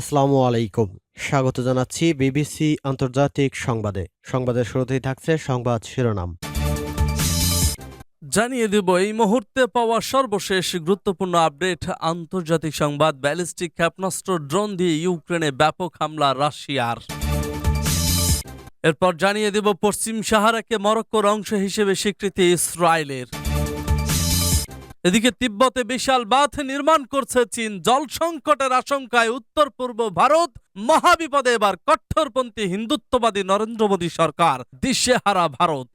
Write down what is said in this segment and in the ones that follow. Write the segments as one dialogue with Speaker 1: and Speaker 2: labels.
Speaker 1: আসসালামু আলাইকুম স্বাগত জানাচ্ছি বিবিসি আন্তর্জাতিক সংবাদে সংবাদের শুরুতেই থাকছে সংবাদ শিরোনাম
Speaker 2: জানিয়ে দেব এই মুহূর্তে পাওয়া সর্বশেষ গুরুত্বপূর্ণ আপডেট আন্তর্জাতিক সংবাদ ব্যালিস্টিক ক্ষেপণাস্ত্র ড্রোন দিয়ে ইউক্রেনে ব্যাপক হামলা রাশিয়ার এরপর জানিয়ে দেব পশ্চিম সাহারাকে মরক্কোর অংশ হিসেবে স্বীকৃতি ইসরায়েলের এদিকে তিব্বতে বিশাল বাঁধ নির্মাণ করছে চীন জল সংকটের আশঙ্কায় উত্তর পূর্ব ভারত মহাবিপদে এবার কট্টরপন্থী হিন্দুত্ববাদী নরেন্দ্র মোদী সরকার দিশে হারা ভারত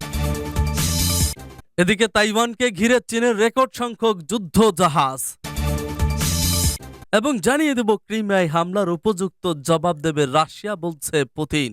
Speaker 2: এদিকে তাইওয়ানকে ঘিরে চীনের রেকর্ড সংখ্যক যুদ্ধ জাহাজ এবং জানিয়ে দেব ক্রিমিয়ায় হামলার উপযুক্ত জবাব দেবে রাশিয়া বলছে পুতিন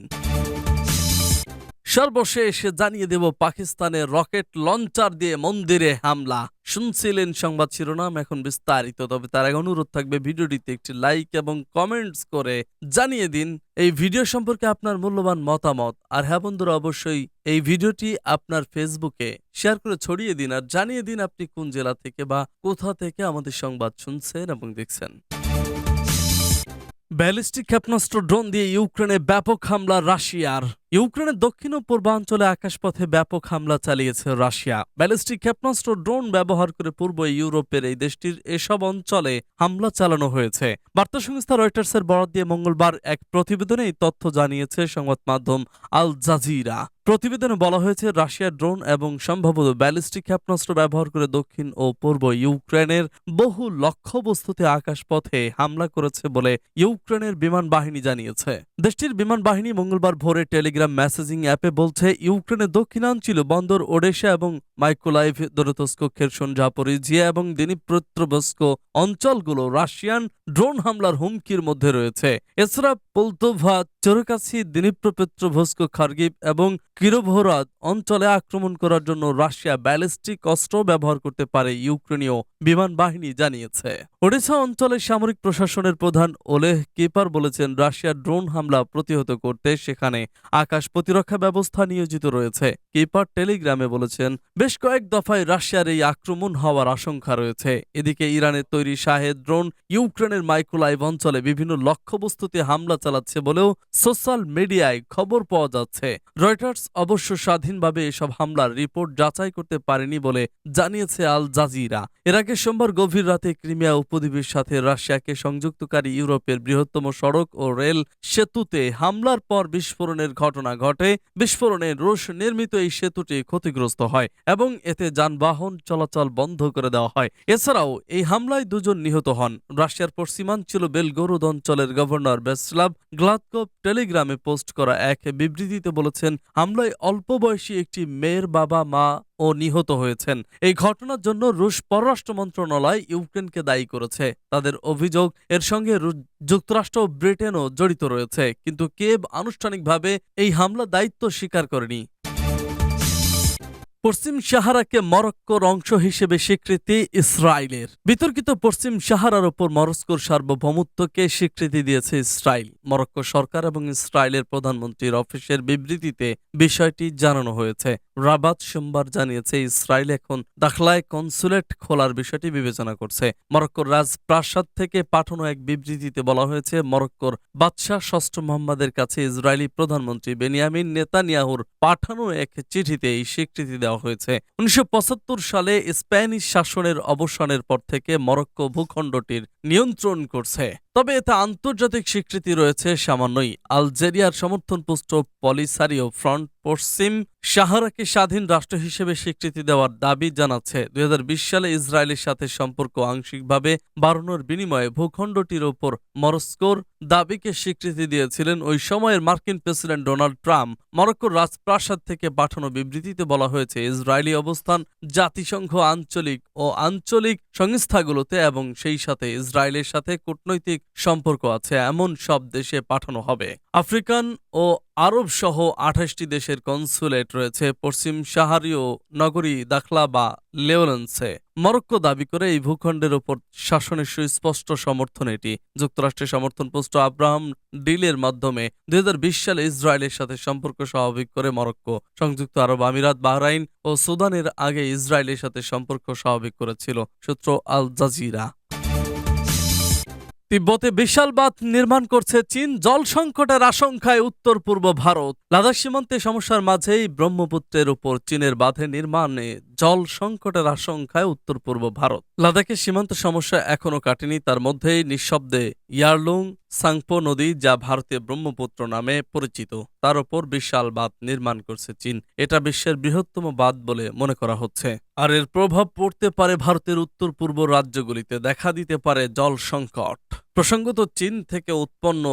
Speaker 2: সর্বশেষ জানিয়ে দেব পাকিস্তানের রকেট লঞ্চার দিয়ে মন্দিরে হামলা শুনছিলেন সংবাদ শিরোনাম এখন বিস্তারিত তবে তার আগে অনুরোধ থাকবে ভিডিওটিতে একটি লাইক এবং কমেন্টস করে জানিয়ে দিন এই ভিডিও সম্পর্কে আপনার মূল্যবান মতামত আর হ্যাঁ বন্ধুরা অবশ্যই এই ভিডিওটি আপনার ফেসবুকে শেয়ার করে ছড়িয়ে দিন আর জানিয়ে দিন আপনি কোন জেলা থেকে বা কোথা থেকে আমাদের সংবাদ শুনছেন এবং দেখছেন ব্যালিস্টিক ক্ষেপণাস্ত্র ড্রোন দিয়ে ইউক্রেনে ব্যাপক হামলা রাশিয়ার ইউক্রেনের দক্ষিণ ও পূর্বাঞ্চলে আকাশপথে ব্যাপক হামলা চালিয়েছে রাশিয়া ব্যালিস্টিক ক্ষেপণাস্ত্র ড্রোন ব্যবহার করে পূর্ব ইউরোপের এই দেশটির এসব অঞ্চলে হামলা চালানো হয়েছে বার্তা সংস্থা রয়টার্সের বরাদ দিয়ে মঙ্গলবার এক প্রতিবেদনে এই তথ্য জানিয়েছে সংবাদ মাধ্যম আল জাজিরা প্রতিবেদনে বলা হয়েছে রাশিয়া ড্রোন এবং সম্ভবত ব্যালিস্টিক ক্ষেপণাস্ত্র ব্যবহার করে দক্ষিণ ও পূর্ব ইউক্রেনের বহু লক্ষ্যবস্তুতে আকাশপথে হামলা করেছে বলে ইউক্রেনের বিমান বাহিনী জানিয়েছে দেশটির বিমান বাহিনী মঙ্গলবার ভোরে টেলিগ্রাম টেলিগ্রাম মেসেজিং অ্যাপে বলছে ইউক্রেনের দক্ষিণাঞ্চল বন্দর ওডেশা এবং মাইকোলাইভ দরতস্ক খেরসন ঝাপরিঝিয়া এবং দিনীপ্রত্রবস্ক অঞ্চলগুলো রাশিয়ান ড্রোন হামলার হুমকির মধ্যে রয়েছে এছাড়া পলতোভা পোলতোভা চোরকাছি দিনীপ্রপেত্রভস্ক খার্গিব এবং কিরোভরাদ অঞ্চলে আক্রমণ করার জন্য রাশিয়া ব্যালিস্টিক অস্ত্র ব্যবহার করতে পারে ইউক্রেনীয় বিমান বাহিনী জানিয়েছে ওডিশা অঞ্চলের সামরিক প্রশাসনের প্রধান ওলেহ কিপার বলেছেন রাশিয়ার ড্রোন হামলা প্রতিহত করতে সেখানে আকাশ প্রতিরক্ষা ব্যবস্থা নিয়োজিত রয়েছে কিপার টেলিগ্রামে বলেছেন বেশ কয়েক দফায় রাশিয়ার এই আক্রমণ হওয়ার আশঙ্কা রয়েছে এদিকে ইরানের তৈরি শাহেদ ড্রোন ইউক্রেনের মাইকোলাইভ অঞ্চলে বিভিন্ন লক্ষ্যবস্তুতে হামলা চালাচ্ছে বলেও সোশ্যাল মিডিয়ায় খবর পাওয়া যাচ্ছে রয়টার্স অবশ্য স্বাধীনভাবে এসব হামলার রিপোর্ট যাচাই করতে পারেনি বলে জানিয়েছে আল জাজিরা এর আগে সোমবার গভীর রাতে ক্রিমিয়া উপদ্বীপের সাথে রাশিয়াকে সংযুক্তকারী ইউরোপের বৃহত্তম সড়ক ও রেল সেতুতে হামলার পর বিস্ফোরণের ঘটনা ঘটে বিস্ফোরণে রুশ নির্মিত এই সেতুটি ক্ষতিগ্রস্ত হয় এবং এতে যানবাহন চলাচল বন্ধ করে দেওয়া হয় এছাড়াও এই হামলায় দুজন নিহত হন রাশিয়ার পশ্চিমাঞ্চল বেলগোরদ অঞ্চলের গভর্নর বেসলাভ গ্লাদকপ টেলিগ্রামে পোস্ট করা এক বিবৃতিতে বলেছেন হামলায় অল্প বয়সী একটি মেয়ের বাবা মা ও নিহত হয়েছেন এই ঘটনার জন্য রুশ পররাষ্ট্র মন্ত্রণালয় ইউক্রেনকে দায়ী করেছে তাদের অভিযোগ এর সঙ্গে যুক্তরাষ্ট্র ও ব্রিটেনও জড়িত রয়েছে কিন্তু কেব আনুষ্ঠানিকভাবে এই হামলা দায়িত্ব স্বীকার করেনি পশ্চিম সাহারাকে মরক্কোর অংশ হিসেবে স্বীকৃতি ইসরায়েলের বিতর্কিত পশ্চিম সাহারার ওপর মরস্কোর সার্বভৌমত্বকে স্বীকৃতি দিয়েছে ইসরায়েল মরক্কো সরকার এবং ইসরায়েলের প্রধানমন্ত্রীর অফিসের বিবৃতিতে বিষয়টি জানানো হয়েছে রাবাত সোমবার জানিয়েছে ইসরায়েল এখন দাখলায় কনসুলেট খোলার বিষয়টি বিবেচনা করছে মরক্কোর রাজপ্রাসাদ থেকে পাঠানো এক বিবৃতিতে বলা হয়েছে মরক্কোর বাদশাহ ষষ্ঠ মোহাম্মদের কাছে ইসরায়েলি প্রধানমন্ত্রী বেনিয়ামিন নেতানিয়াহুর পাঠানো এক চিঠিতে এই স্বীকৃতি দেওয়া দেওয়া হয়েছে উনিশশো সালে স্প্যানিশ শাসনের অবসানের পর থেকে মরক্কো ভূখণ্ডটির নিয়ন্ত্রণ করছে তবে এতে আন্তর্জাতিক স্বীকৃতি রয়েছে সামান্যই আলজেরিয়ার সমর্থন পুষ্ট পলিসারিও ফ্রন্ট পশ্চিম সাহারাকে স্বাধীন রাষ্ট্র হিসেবে স্বীকৃতি দেওয়ার দাবি জানাচ্ছে দুই সালে ইসরায়েলের সাথে সম্পর্ক আংশিকভাবে বাড়ানোর বিনিময়ে ভূখণ্ডটির ওপর মরস্কোর দাবিকে স্বীকৃতি দিয়েছিলেন ওই সময়ের মার্কিন প্রেসিডেন্ট ডোনাল্ড ট্রাম্প মরক্কোর রাজপ্রাসাদ থেকে পাঠানো বিবৃতিতে বলা হয়েছে ইসরায়েলি অবস্থান জাতিসংঘ আঞ্চলিক ও আঞ্চলিক সংস্থাগুলোতে এবং সেই সাথে ইসরায়েলের সাথে কূটনৈতিক সম্পর্ক আছে এমন সব দেশে পাঠানো হবে আফ্রিকান ও আরব সহ আঠাশটি দেশের কনসুলেট রয়েছে পশ্চিম সাহারীয় নগরী দাখলা বা লেওলেন্সে মরক্কো দাবি করে এই ভূখণ্ডের ওপর শাসনের সুস্পষ্ট সমর্থন এটি যুক্তরাষ্ট্রের সমর্থন পোস্ট আব্রাহাম ডিলের মাধ্যমে দুই সালে ইসরায়েলের সাথে সম্পর্ক স্বাভাবিক করে মরক্কো সংযুক্ত আরব আমিরাত বাহরাইন ও সুদানের আগে ইসরায়েলের সাথে সম্পর্ক স্বাভাবিক করেছিল সূত্র আল জাজিরা তিব্বতে বিশাল বাঁধ নির্মাণ করছে চীন জল সংকটের আশঙ্কায় উত্তর পূর্ব ভারত লাদাখ সীমান্তে সমস্যার মাঝেই ব্রহ্মপুত্রের উপর চীনের বাঁধে নির্মাণে জল সংকটের আশঙ্কায় উত্তর পূর্ব ভারত লাদাখের সীমান্ত সমস্যা এখনও কাটেনি তার মধ্যেই নিঃশব্দে ইয়ারলুং সাংপো নদী যা ভারতে ব্রহ্মপুত্র নামে পরিচিত তার ওপর বিশাল বাঁধ নির্মাণ করছে চীন এটা বিশ্বের বৃহত্তম বাঁধ বলে মনে করা হচ্ছে আর এর প্রভাব পড়তে পারে ভারতের উত্তর পূর্ব রাজ্যগুলিতে দেখা দিতে পারে জল সংকট প্রসঙ্গত চীন থেকে উৎপন্ন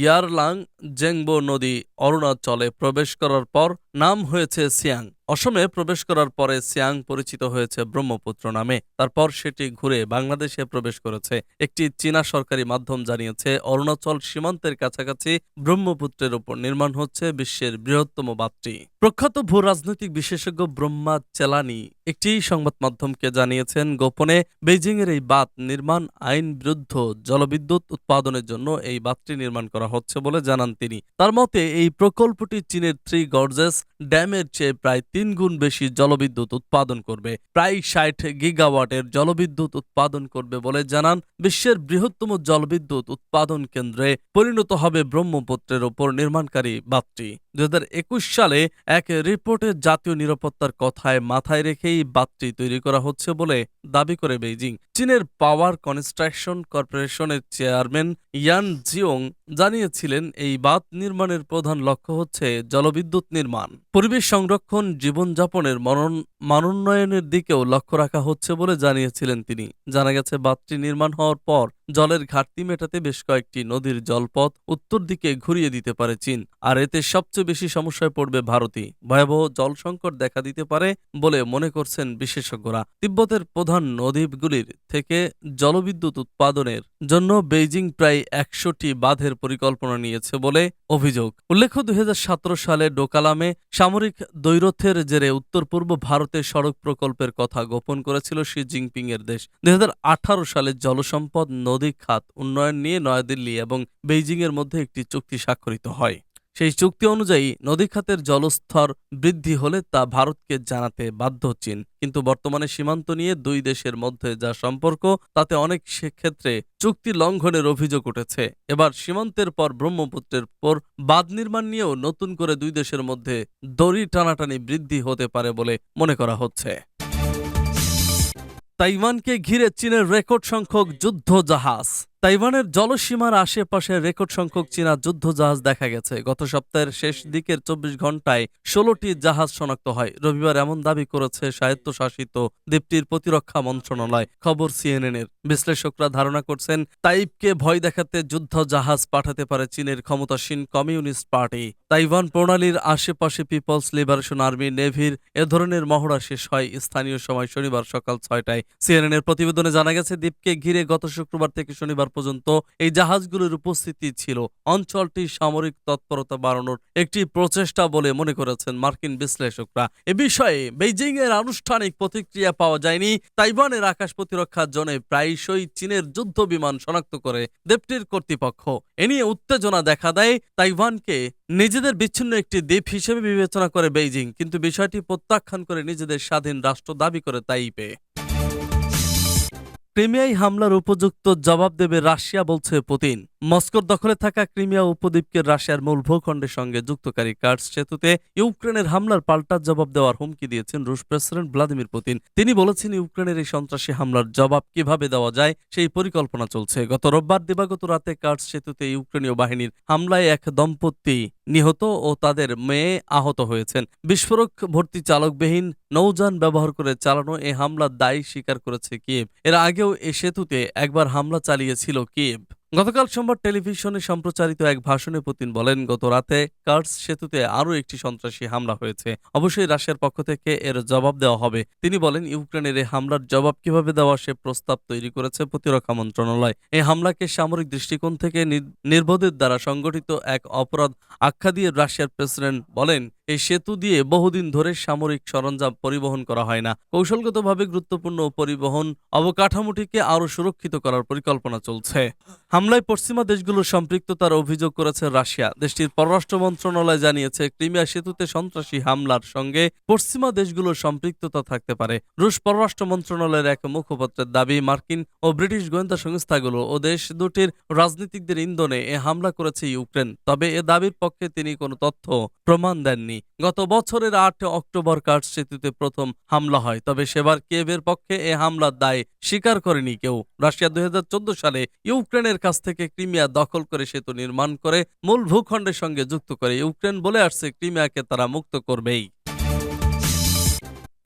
Speaker 2: ইয়ারলাং জেংবো নদী অরুণাচলে প্রবেশ করার পর নাম হয়েছে সিয়াং অসমে প্রবেশ করার পরে সিয়াং পরিচিত হয়েছে ব্রহ্মপুত্র নামে তারপর সেটি ঘুরে বাংলাদেশে প্রবেশ করেছে একটি চীনা সরকারি মাধ্যম জানিয়েছে অরুণাচল সীমান্তের কাছাকাছি ব্রহ্মপুত্রের উপর নির্মাণ হচ্ছে বিশ্বের বৃহত্তম বাঁধটি প্রখ্যাত ভূ রাজনৈতিক বিশেষজ্ঞ ব্রহ্মা চেলানি একটি সংবাদ মাধ্যমকে জানিয়েছেন গোপনে বেজিংয়ের এই বাঁধ নির্মাণ আইন বিরুদ্ধ জলবিদ্যুৎ বিদ্যুৎ উৎপাদনের জন্য এই বাঁধটি নির্মাণ করা হচ্ছে বলে জানান তিনি তার মতে এই প্রকল্পটি চীনের থ্রি গর্জেস ড্যামের চেয়ে প্রায় তিন গুণ বেশি জলবিদ্যুৎ উৎপাদন করবে প্রায় ষাট গিগাওয়াটের জলবিদ্যুৎ উৎপাদন করবে বলে জানান বিশ্বের বৃহত্তম জলবিদ্যুৎ উৎপাদন কেন্দ্রে পরিণত হবে ব্রহ্মপুত্রের ওপর নির্মাণকারী বাঁধটি দু হাজার একুশ সালে এক রিপোর্টে জাতীয় নিরাপত্তার কথায় মাথায় রেখেই বাঁধটি তৈরি করা হচ্ছে বলে দাবি করে বেইজিং চীনের পাওয়ার কনস্ট্রাকশন কর্পোরেশনের si armen ইয়ান জিওং জানিয়েছিলেন এই বাঁধ নির্মাণের প্রধান লক্ষ্য হচ্ছে জলবিদ্যুৎ নির্মাণ পরিবেশ সংরক্ষণ জীবনযাপনের মানোন্নয়নের দিকেও লক্ষ্য রাখা হচ্ছে বলে জানিয়েছিলেন তিনি জানা গেছে বাঁধটি নির্মাণ হওয়ার পর জলের ঘাটতি মেটাতে বেশ কয়েকটি নদীর জলপথ উত্তর দিকে ঘুরিয়ে দিতে পারে চীন আর এতে সবচেয়ে বেশি সমস্যায় পড়বে ভারতই ভয়াবহ জল সংকট দেখা দিতে পারে বলে মনে করছেন বিশেষজ্ঞরা তিব্বতের প্রধান নদীগুলির থেকে জলবিদ্যুৎ উৎপাদনের জন্য বেইজিং প্রায় একশোটি বাঁধের পরিকল্পনা নিয়েছে বলে অভিযোগ উল্লেখ্য দুই সালে ডোকালামে সামরিক দৈরথ্যের জেরে উত্তর পূর্ব ভারতে সড়ক প্রকল্পের কথা গোপন করেছিল শি জিনপিং এর দেশ দুই সালে জলসম্পদ নদী খাত উন্নয়ন নিয়ে নয়াদিল্লি এবং বেইজিংয়ের মধ্যে একটি চুক্তি স্বাক্ষরিত হয় সেই চুক্তি অনুযায়ী নদী খাতের জলস্তর বৃদ্ধি হলে তা ভারতকে জানাতে বাধ্য চীন কিন্তু বর্তমানে সীমান্ত নিয়ে দুই দেশের মধ্যে যা সম্পর্ক তাতে অনেক ক্ষেত্রে চুক্তি লঙ্ঘনের অভিযোগ উঠেছে এবার সীমান্তের পর ব্রহ্মপুত্রের পর বাঁধ নির্মাণ নিয়েও নতুন করে দুই দেশের মধ্যে দড়ি টানাটানি বৃদ্ধি হতে পারে বলে মনে করা হচ্ছে তাইওয়ানকে ঘিরে চীনের রেকর্ড সংখ্যক যুদ্ধ জাহাজ তাইওয়ানের জলসীমার আশেপাশে রেকর্ড সংখ্যক চীনা যুদ্ধজাহাজ দেখা গেছে গত সপ্তাহের শেষ দিকের চব্বিশ ঘন্টায় ষোলোটি জাহাজ শনাক্ত হয় রবিবার এমন দাবি করেছে স্বায়ত্তশাসিত দ্বীপটির প্রতিরক্ষা মন্ত্রণালয় খবর সিএনএন এর বিশ্লেষকরা ধারণা করছেন তাইপকে ভয় দেখাতে যুদ্ধ জাহাজ পাঠাতে পারে চীনের ক্ষমতাসীন কমিউনিস্ট পার্টি তাইওয়ান প্রণালীর আশেপাশে পিপলস লিবারেশন আর্মি নেভির এ ধরনের মহড়া শেষ হয় স্থানীয় সময় শনিবার সকাল ছয়টায় সিএনএনের প্রতিবেদনে জানা গেছে দ্বীপকে ঘিরে গত শুক্রবার থেকে শনিবার পর্যন্ত এই জাহাজগুলোর উপস্থিতি ছিল অঞ্চলটি সামরিক তৎপরতা বাড়ানোর একটি প্রচেষ্টা বলে মনে করেছেন মার্কিন বিশ্লেষকরা এ বিষয়ে বেইজিং এর আনুষ্ঠানিক প্রতিক্রিয়া পাওয়া যায়নি তাইওয়ানের আকাশ প্রতিরক্ষার জন্য প্রায়শই চীনের যুদ্ধ বিমান শনাক্ত করে দেবটির কর্তৃপক্ষ এ নিয়ে উত্তেজনা দেখা দেয় তাইওয়ানকে নিজেদের বিচ্ছিন্ন একটি দ্বীপ হিসেবে বিবেচনা করে বেইজিং কিন্তু বিষয়টি প্রত্যাখ্যান করে নিজেদের স্বাধীন রাষ্ট্র দাবি করে তাইপে ক্রিমিয়ায় হামলার উপযুক্ত জবাব দেবে রাশিয়া বলছে পুতিন মস্কোর দখলে থাকা ক্রিমিয়া উপদ্বীপকে রাশিয়ার মূল ভূখণ্ডের সঙ্গে যুক্তকারী কার্ডস সেতুতে ইউক্রেনের হামলার পাল্টা জবাব দেওয়ার হুমকি দিয়েছেন রুশ প্রেসিডেন্ট ভ্লাদিমির পুতিন তিনি বলেছেন ইউক্রেনের এই সন্ত্রাসী হামলার জবাব কিভাবে দেওয়া যায় সেই পরিকল্পনা চলছে গত রোববার দিবাগত রাতে কার্ড সেতুতে ইউক্রেনীয় বাহিনীর হামলায় এক দম্পতি নিহত ও তাদের মেয়ে আহত হয়েছেন বিস্ফোরক ভর্তি চালকবিহীন নৌযান ব্যবহার করে চালানো এ হামলার দায়ী স্বীকার করেছে কিয়েভ এর আগেও এ সেতুতে একবার হামলা চালিয়েছিল কিয়েভ গতকাল সোমবার টেলিভিশনে সম্প্রচারিত এক ভাষণে পুতিন বলেন গত রাতে কার্স সেতুতে আরও একটি সন্ত্রাসী হামলা হয়েছে অবশ্যই রাশিয়ার পক্ষ থেকে এর জবাব দেওয়া হবে তিনি বলেন ইউক্রেনের এই হামলার জবাব কিভাবে দেওয়া সে প্রস্তাব তৈরি করেছে প্রতিরক্ষা মন্ত্রণালয় এই হামলাকে সামরিক দৃষ্টিকোণ থেকে নির্বোধের দ্বারা সংগঠিত এক অপরাধ আখ্যা দিয়ে রাশিয়ার প্রেসিডেন্ট বলেন এই সেতু দিয়ে বহুদিন ধরে সামরিক সরঞ্জাম পরিবহন করা হয় না কৌশলগতভাবে গুরুত্বপূর্ণ পরিবহন অবকাঠামোটিকে আরও সুরক্ষিত করার পরিকল্পনা চলছে হামলায় পশ্চিমা দেশগুলোর সম্পৃক্ততার অভিযোগ করেছে রাশিয়া দেশটির পররাষ্ট্র মন্ত্রণালয় জানিয়েছে ক্রিমিয়া সেতুতে সন্ত্রাসী হামলার সঙ্গে পশ্চিমা দেশগুলোর সম্পৃক্ততা থাকতে পারে রুশ পররাষ্ট্র মন্ত্রণালয়ের এক মুখপাত্রের দাবি মার্কিন ও ব্রিটিশ গোয়েন্দা সংস্থাগুলো ও দেশ দুটির রাজনীতিকদের ইন্ধনে এ হামলা করেছে ইউক্রেন তবে এ দাবির পক্ষে তিনি কোনো তথ্য প্রমাণ দেননি হয়নি গত বছরের আট অক্টোবর কার্ড সেতুতে প্রথম হামলা হয় তবে সেবার কেভের পক্ষে এ হামলার দায় স্বীকার করেনি কেউ রাশিয়া দুই সালে ইউক্রেনের কাছ থেকে ক্রিমিয়া দখল করে সেতু নির্মাণ করে মূল ভূখণ্ডের সঙ্গে যুক্ত করে ইউক্রেন বলে আসছে ক্রিমিয়াকে তারা মুক্ত করবেই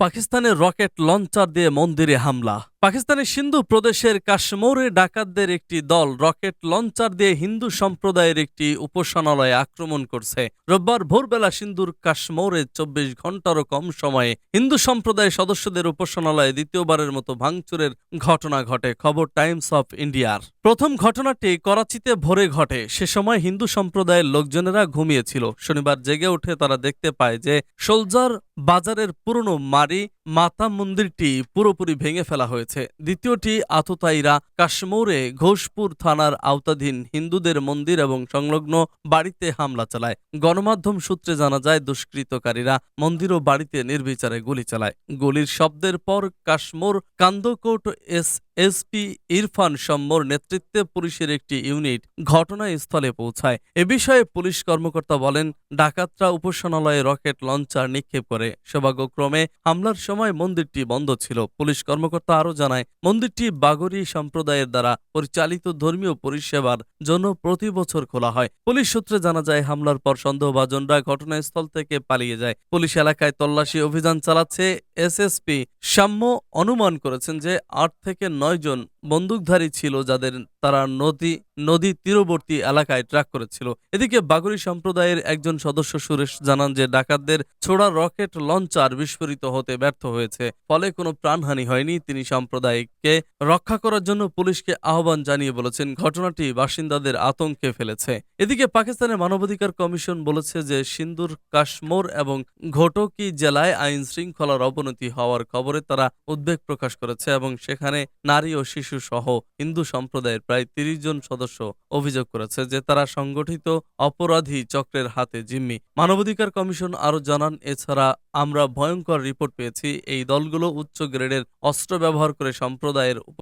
Speaker 2: পাকিস্তানের রকেট লঞ্চার দিয়ে মন্দিরে হামলা পাকিস্তানের সিন্ধু প্রদেশের কাশ্মোরে ডাকাতদের একটি দল রকেট লঞ্চার দিয়ে হিন্দু সম্প্রদায়ের একটি উপাসনালয়ে আক্রমণ করছে রোববার ভোরবেলা সিন্ধুর কাশ্মোরে চব্বিশ ঘন্টারও কম সময়ে হিন্দু সম্প্রদায়ের সদস্যদের উপাসনালয়ে দ্বিতীয়বারের মতো ভাঙচুরের ঘটনা ঘটে খবর টাইমস অফ ইন্ডিয়ার প্রথম ঘটনাটি করাচিতে ভোরে ঘটে সে সময় হিন্দু সম্প্রদায়ের লোকজনেরা ঘুমিয়েছিল শনিবার জেগে উঠে তারা দেখতে পায় যে সোলজার বাজারের পুরনো মার বাড়ি মাতা মন্দিরটি পুরোপুরি ভেঙে ফেলা হয়েছে দ্বিতীয়টি আততায়ীরা কাশ্মৌরে ঘোষপুর থানার আওতাধীন হিন্দুদের মন্দির এবং সংলগ্ন বাড়িতে হামলা চালায় গণমাধ্যম সূত্রে জানা যায় দুষ্কৃতকারীরা মন্দির ও বাড়িতে নির্বিচারে গুলি চালায় গুলির শব্দের পর কাশ্মোর কান্দকোট এস এসপি ইরফান সম্মর নেতৃত্বে পুলিশের একটি ইউনিট ঘটনাস্থলে পৌঁছায় এ বিষয়ে পুলিশ কর্মকর্তা বলেন ডাকাতরা উপাসনালয়ে রকেট লঞ্চার নিক্ষেপ করে সৌভাগ্যক্রমে হামলার সময় মন্দিরটি বন্ধ ছিল পুলিশ কর্মকর্তা আরও জানায় মন্দিরটি বাগরি সম্প্রদায়ের দ্বারা পরিচালিত ধর্মীয় পরিষেবার জন্য প্রতি বছর খোলা হয় পুলিশ সূত্রে জানা যায় হামলার পর সন্দেহভাজনরা ঘটনাস্থল থেকে পালিয়ে যায় পুলিশ এলাকায় তল্লাশি অভিযান চালাচ্ছে এসএসপি সাম্য অনুমান করেছেন যে আট থেকে নয় 我就是。বন্দুকধারী ছিল যাদের তারা নদী নদী তীরবর্তী এলাকায় ট্র্যাক করেছিল এদিকে বাগুড়ি সম্প্রদায়ের একজন সদস্য সুরেশ জানান যে ডাকাতদের ছোড়া রকেট লঞ্চার বিস্ফোরিত হতে ব্যর্থ হয়েছে ফলে কোনো প্রাণহানি হয়নি তিনি সাম্প্রদায়িককে রক্ষা করার জন্য পুলিশকে আহ্বান জানিয়ে বলেছেন ঘটনাটি বাসিন্দাদের আতঙ্কে ফেলেছে এদিকে পাকিস্তানের মানবাধিকার কমিশন বলেছে যে সিন্দুর কাশ্মোর এবং ঘটকি জেলায় আইন শৃঙ্খলার অবনতি হওয়ার খবরে তারা উদ্বেগ প্রকাশ করেছে এবং সেখানে নারী ও শিশু শিশু সহ হিন্দু সম্প্রদায়ের প্রায় তিরিশ জন সদস্য অভিযোগ করেছে যে তারা সংগঠিত অপরাধী চক্রের হাতে জিম্মি মানবাধিকার কমিশন আরও জানান এছাড়া আমরা ভয়ঙ্কর রিপোর্ট পেয়েছি এই দলগুলো উচ্চ গ্রেডের অস্ত্র ব্যবহার করে সম্প্রদায়ের